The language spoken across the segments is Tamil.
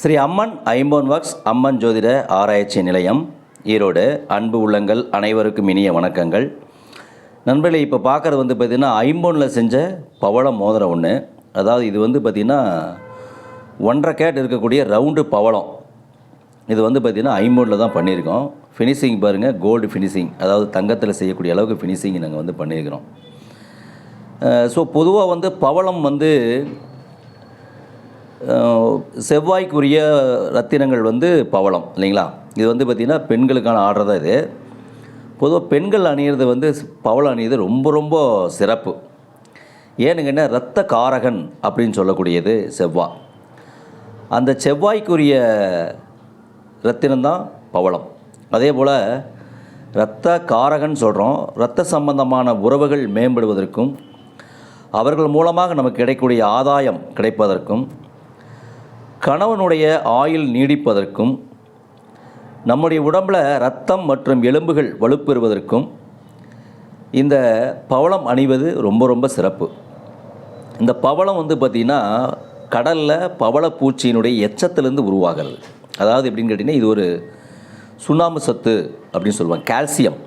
ஸ்ரீ அம்மன் ஐம்போன் ஒர்க்ஸ் அம்மன் ஜோதிட ஆராய்ச்சி நிலையம் ஈரோடு. அன்பு உள்ளங்கள் அனைவருக்கும் இனிய வணக்கங்கள். நண்பர்களே இப்போ பார்க்குறது வந்து பார்த்திங்கன்னா ஐம்போனில் செஞ்ச பவள மோதிரம் ஒன்று அதாவது இது வந்து பார்த்திங்கன்னா ஒன்றரை கேட் இருக்கக்கூடிய ரவுண்டு பவளம். இது வந்து பார்த்திங்கன்னா ஐம்போனில் தான் பண்ணியிருக்கோம். ஃபினிஷிங் பாருங்கள் கோல்டு ஃபினிஷிங் அதாவது தங்கத்தில் செய்யக்கூடிய அளவுக்கு ஃபினிஷிங் நாங்கள் வந்து பண்ணியிருக்கிறோம். ஸோ பொதுவாக வந்து பவளம் வந்து செவ்வாய்க்குரிய ரத்தினங்கள் வந்து பவளம் இல்லைங்களா? இது வந்து பார்த்திங்கன்னா பெண்களுக்கான ஆர்டர் தான் இது. பொதுவாக பெண்கள் அணியிறது வந்து பவளம் அணியிறது ரொம்ப ரொம்ப சிறப்பு. ஏனுங்கன்னா இரத்த காரகன் அப்படின்னு சொல்லக்கூடியது செவ்வாய் அந்த செவ்வாய்க்குரிய ரத்தினம்தான் பவளம். அதே போல் இரத்த காரகன் சொல்கிறோம் இரத்த சம்பந்தமான உறவுகள் மேம்படுவதற்கும் அவர்கள் மூலமாக நமக்கு கிடைக்கக்கூடிய ஆதாயம் கிடைப்பதற்கும் கணவனுடைய ஆயுள் நீடிப்பதற்கும் நம்முடைய உடம்பில் ரத்தம் மற்றும் எலும்புகள் வலுப்பெறுவதற்கும் இந்த பவளம் அணிவது ரொம்ப ரொம்ப சிறப்பு. இந்த பவளம் வந்து பார்த்திங்கன்னா கடலில் பவளப்பூச்சியினுடைய எச்சத்திலேருந்து உருவாகிறது. அதாவது எப்படின்னு கேட்டிங்கன்னா இது ஒரு சுண்ணாம்பு சத்து அப்படின்னு சொல்லுவாங்க கால்சியம்.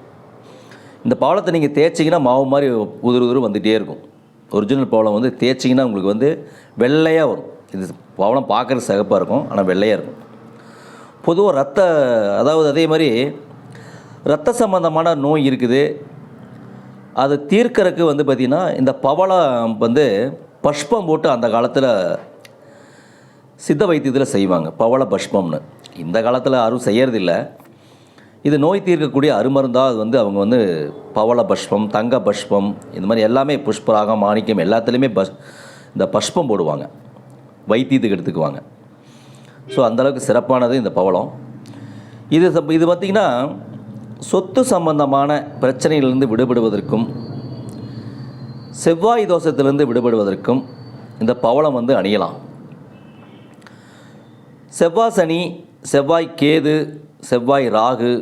இந்த பவளத்தை நீங்கள் தேய்ச்சிங்கன்னா மாவு மாதிரி உதிர் உதிர் வந்துகிட்டே இருக்கும். ஒரிஜினல் பவளம் வந்து தேய்ச்சிங்கன்னா உங்களுக்கு வந்து வெள்ளையாக வரும். இது பவளம் பார்க்குறது சிகப்பாக இருக்கும் ஆனால் வெள்ளையாக இருக்கும். பொதுவாக ரத்த அதாவது அதே மாதிரி ரத்த சம்பந்தமான நோய் இருக்குது. அது தீர்க்கறதுக்கு வந்து பார்த்திங்கன்னா இந்த பவளம் வந்து பஷ்பம் போட்டு அந்த காலத்தில் சித்த வைத்தியத்தில் செய்வாங்க பவள பஷ்பம்னு. இந்த காலத்தில் யாரும் செய்யறதில்ல. இது நோய் தீர்க்கக்கூடிய அருமருந்தாக அது வந்து அவங்க வந்து பவள பஷ்பம் தங்க பஷ்பம் இந்த மாதிரி எல்லாமே புஷ்பராகம் மாணிக்கம் எல்லாத்துலேயுமே பஷ் இந்த பஷ்பம் போடுவாங்க. வைத்தியத்துக்கு எடுத்துக்குவாங்க. ஸோ அந்தளவுக்கு சிறப்பானது இந்த பவளம். இது இது பார்த்திங்கன்னா சொத்து சம்பந்தமான பிரச்சனையிலிருந்து விடுபடுவதற்கும் செவ்வாய் தோஷத்திலிருந்து விடுபடுவதற்கும் இந்த பவளம் வந்து அணியலாம். செவ்வாய் சனி செவ்வாய் கேது செவ்வாய் ராகு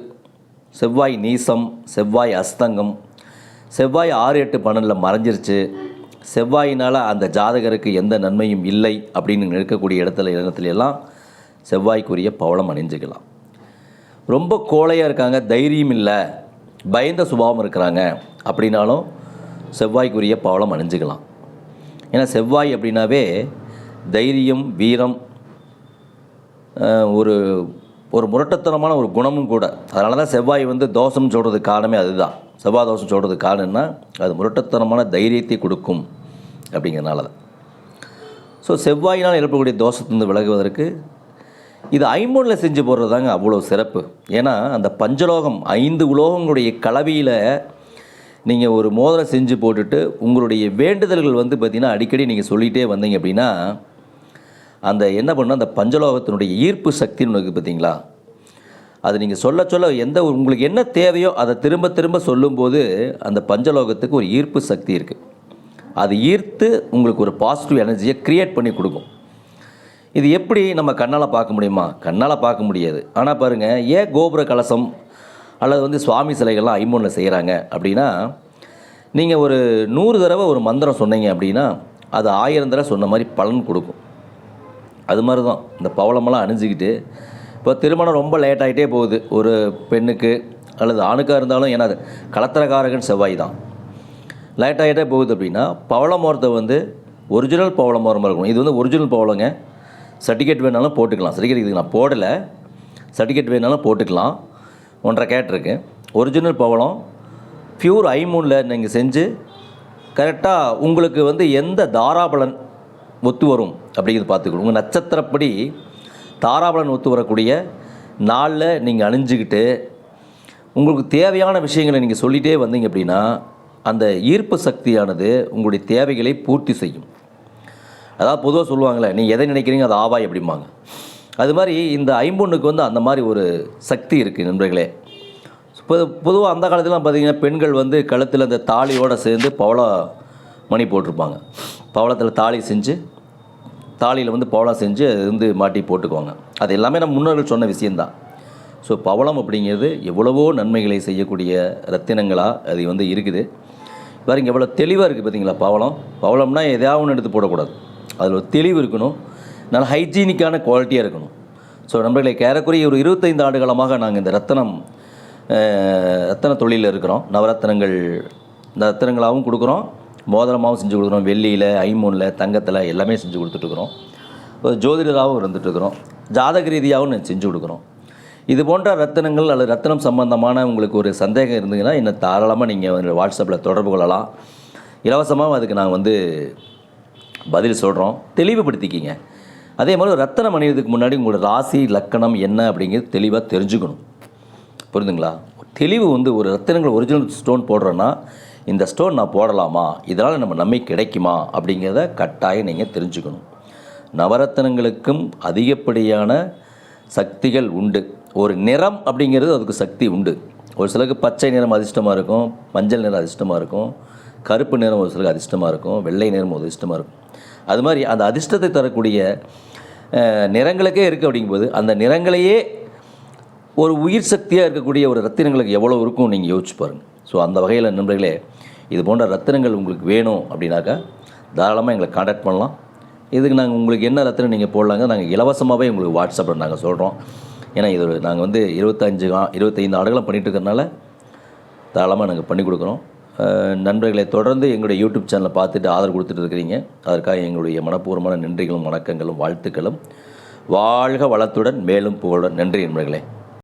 செவ்வாய் நீசம் செவ்வாய் அஸ்தங்கம் செவ்வாய் ஆறு எட்டு பன்னெண்டில் மறைஞ்சிருச்சு. செவ்வாயினால் அந்த ஜாதகருக்கு எந்த நன்மையும் இல்லை அப்படின்னு இருக்கக்கூடிய இடத்துல இடத்துல எல்லாம் செவ்வாய்க்குரிய பவளம் அணிஞ்சுக்கலாம். ரொம்ப கோழையாக இருக்காங்க தைரியம் இல்லை பயந்த சுபாவம் இருக்கிறாங்க அப்படின்னாலும் செவ்வாய்க்குரிய பவளம் அணிஞ்சுக்கலாம். ஏன்னா செவ்வாய் அப்படின்னாவே தைரியம் வீரம் ஒரு ஒரு முரட்டத்தனமான ஒரு குணமும் கூட. அதனால தான் செவ்வாய் வந்து தோஷம் சொல்கிறதுக்கு காரணமே அதுதான். செவ்வாதோஷம் சொல்கிறதுக்கு காரணம்னா அது முரட்டத்தனமான தைரியத்தை கொடுக்கும் அப்படிங்கிறனால தான். ஸோ செவ்வாயினால் ஏற்படக்கூடிய தோஷத்திலிருந்து விலகுவதற்கு இது ஐம்பொன்னில் செஞ்சு போடுறது தாங்க அவ்வளோ சிறப்பு. ஏன்னா அந்த பஞ்சலோகம் ஐந்து உலோகங்களுடைய கலவையில் நீங்கள் ஒரு மோதிரம் செஞ்சு போட்டுட்டு உங்களுடைய வேண்டுதல்கள் வந்து பார்த்திங்கன்னா அடிக்கடி நீங்கள் சொல்லிகிட்டே வந்தீங்க அப்படின்னா அந்த என்ன பண்ணால் அந்த பஞ்சலோகத்தினுடைய ஈர்ப்பு சக்தின்னு இருக்குது பார்த்தீங்களா? அது நீங்கள் சொல்ல சொல்ல எந்த உங்களுக்கு என்ன தேவையோ அதை திரும்ப திரும்ப சொல்லும்போது அந்த பஞ்சலோகத்துக்கு ஒரு ஈர்ப்பு சக்தி இருக்குது அது ஈர்த்து உங்களுக்கு ஒரு பாசிட்டிவ் எனர்ஜியை க்ரியேட் பண்ணி கொடுக்கும். இது எப்படி நம்ம கண்ணால் பார்க்க முடியுமா? கண்ணால் பார்க்க முடியாது. ஆனால் பாருங்கள் ஏன் கோபுர கலசம் அல்லது வந்து சுவாமி சிலைகள்லாம் ஐம்பொன்னில் செய்கிறாங்க அப்படின்னா நீங்கள் ஒரு நூறு தடவை ஒரு மந்திரம் சொன்னீங்க அப்படின்னா அது ஆயிரம் தடவை சொன்ன மாதிரி பலன் கொடுக்கும். அது மாதிரி தான் இந்த பவளமெல்லாம் அணிஞ்சிக்கிட்டு இப்போ திருமணம் ரொம்ப லேட் ஆகிட்டே போகுது. ஒரு பெண்ணுக்கு அல்லது ஆணுக்காக இருந்தாலும் ஏன்னா கலத்திரக்காரகன் செவ்வாய் தான். லேட் ஆகிட்டே போகுது அப்படின்னா பவளமரத்தை வந்து ஒரிஜினல் பவள இருக்கணும். இது வந்து ஒரிஜினல் பவளங்க. சர்டிஃபிகேட் வேணாலும் போட்டுக்கலாம். சர்டிஃபிகேட் இதுக்கு நான் போடலை. சர்டிஃபிகேட் வேணாலும் போட்டுக்கலாம். ஒன்றரை கேட்டிருக்கு ஒரிஜினல் பவளம் பியூர் ஐமூனில் நீங்கள் செஞ்சு கரெக்டாக உங்களுக்கு வந்து எந்த தாராபலன் ஒத்து வரும் அப்படிங்கிறது பார்த்துக்கணும். உங்கள் நட்சத்திரப்படி தாராபலன் ஒத்து வரக்கூடிய நாளில் நீங்கள் அணிஞ்சுக்கிட்டு உங்களுக்கு தேவையான விஷயங்களை நீங்கள் சொல்லிகிட்டே வந்தீங்க அப்படின்னா அந்த ஈர்ப்பு சக்தியானது உங்களுடைய தேவைகளை பூர்த்தி செய்யும். அதாவது பொதுவாக சொல்லுவாங்களே நீ எதை நினைக்கிறீங்க அது ஆவாய் அப்படிம்பாங்க. அது மாதிரி இந்த ஐம்பொண்ணுக்கு வந்து அந்த மாதிரி ஒரு சக்தி இருக்குது நண்பர்களே. பொது பொதுவாக அந்த காலத்துலாம் பார்த்தீங்கன்னா பெண்கள் வந்து கழுத்தில் அந்த தாலியோடு சேர்ந்து பவள மணி போட்டிருப்பாங்க. பவளத்தில் தாலி செஞ்சு தாலியில் வந்து பவளம் செஞ்சு அது வந்து மாட்டி போட்டுக்குவாங்க. அது எல்லாமே நம்ம முன்னோர்கள் சொன்ன விஷயந்தான் ஸோ பவளம் அப்படிங்கிறது எவ்வளவோ நன்மைகளை செய்யக்கூடிய ரத்தினங்களாக அது வந்து இருக்குது. பாருங்க எவ்வளோ தெளிவாக இருக்குது பார்த்தீங்களா பவளம்? பவளம்னா எதையாவது ஒன்று எடுத்து போடக்கூடாது. அதில் ஒரு தெளிவு இருக்கணும். நல்ல ஹைஜீனிக்கான குவாலிட்டியாக இருக்கணும். ஸோ நண்பர்களை கேரக்குறைய ஒரு இருபத்தைந்து ஆண்டு காலமாக நாங்கள் இந்த ரத்தனம் ரத்தன தொழிலில் இருக்கிறோம். நவரத்தனங்கள் இந்த ரத்தனங்களாகவும் கொடுக்குறோம். மோதிரமாகவும் செஞ்சு கொடுக்குறோம். வெள்ளியில் ஐமூனில் தங்கத்தில் எல்லாமே செஞ்சு கொடுத்துட்ருக்குறோம் ஒரு ஜோதிடராகவும் இருந்துகிட்ருக்குறோம் ஜாதக ரீதியாகவும் செஞ்சு கொடுக்குறோம். இது போன்ற ரத்தினங்கள் அல்லது ரத்தனம் சம்பந்தமான உங்களுக்கு ஒரு சந்தேகம் இருந்ததுன்னா என்னை தாராளமாக நீங்கள் வாட்ஸ்அப்பில் தொடர்பு கொள்ளலாம். இலவசமாக அதுக்கு நான் வந்து பதில் சொல்கிறோம் தெளிவுபடுத்திக்கிங்க. அதே மாதிரி ரத்தனம் அணிவதுக்கு முன்னாடி உங்களோட ராசி லக்கணம் என்ன அப்படிங்கிறது தெளிவாக தெரிஞ்சுக்கணும். புரிந்துங்களா தெளிவு வந்து ஒரு ரத்தனங்கள் ஒரிஜினல் ஸ்டோன் போடுறேன்னா இந்த ஸ்டோன் நான் போடலாமா? இதனால் நம்ம நன்மை கிடைக்குமா? அப்படிங்கிறத கட்டாயம் நீங்கள் தெரிஞ்சுக்கணும். நவரத்தினங்களுக்கும் அதிகப்படியான சக்திகள் உண்டு. ஒரு நிறம் அப்படிங்கிறது அதுக்கு சக்தி உண்டு. ஒரு சிலருக்கு பச்சை நிறம் அதிர்ஷ்டமாக இருக்கும் மஞ்சள் நிறம் அதிர்ஷ்டமாக இருக்கும் கருப்பு நிறம் ஒரு சிலருக்கு அதிர்ஷ்டமாக இருக்கும் வெள்ளை நிறம் ஒரு அதிர்ஷ்டமாக இருக்கும். அது மாதிரி அந்த அதிர்ஷ்டத்தை தரக்கூடிய நிறங்களுக்கே இருக்குது அப்படிங்கும்போது அந்த நிறங்களையே ஒரு உயிர் சக்தியாக இருக்கக்கூடிய ஒரு ரத்தினங்களுக்கு எவ்வளோ இருக்கும் நீங்கள் யோசிச்சு பாருங்கள் ஸோ அந்த வகையில் நண்பர்களே இது போன்ற ரத்தினங்கள் உங்களுக்கு வேணும் அப்படின்னாக்கா தாராளமாக எங்களை காண்டாக்ட் பண்ணலாம். இதுக்கு நாங்கள் உங்களுக்கு என்ன ரத்தினம் நீங்கள் போடலாங்க நாங்கள் இலவசமாகவே உங்களுக்கு வாட்ஸ்அப்பில் நாங்கள் சொல்கிறோம் ஏன்னா இது ஒரு நாங்கள் வந்து இருபத்தஞ்சு இருபத்தைந்து ஆண்டுகளும் பண்ணிகிட்டு இருக்கிறனால தாராளமாக நாங்கள் பண்ணி கொடுக்குறோம். நண்பர்களை தொடர்ந்து எங்களுடைய யூடியூப் சேனலை பார்த்துட்டு ஆதரவு கொடுத்துட்டு இருக்கிறீங்க. அதற்காக எங்களுடைய மனப்பூர்வமான நன்றிகளும் வணக்கங்களும் வாழ்த்துக்களும். வாழ்க வளத்துடன் மேலும் புகழுடன். நன்றி நண்பர்களே.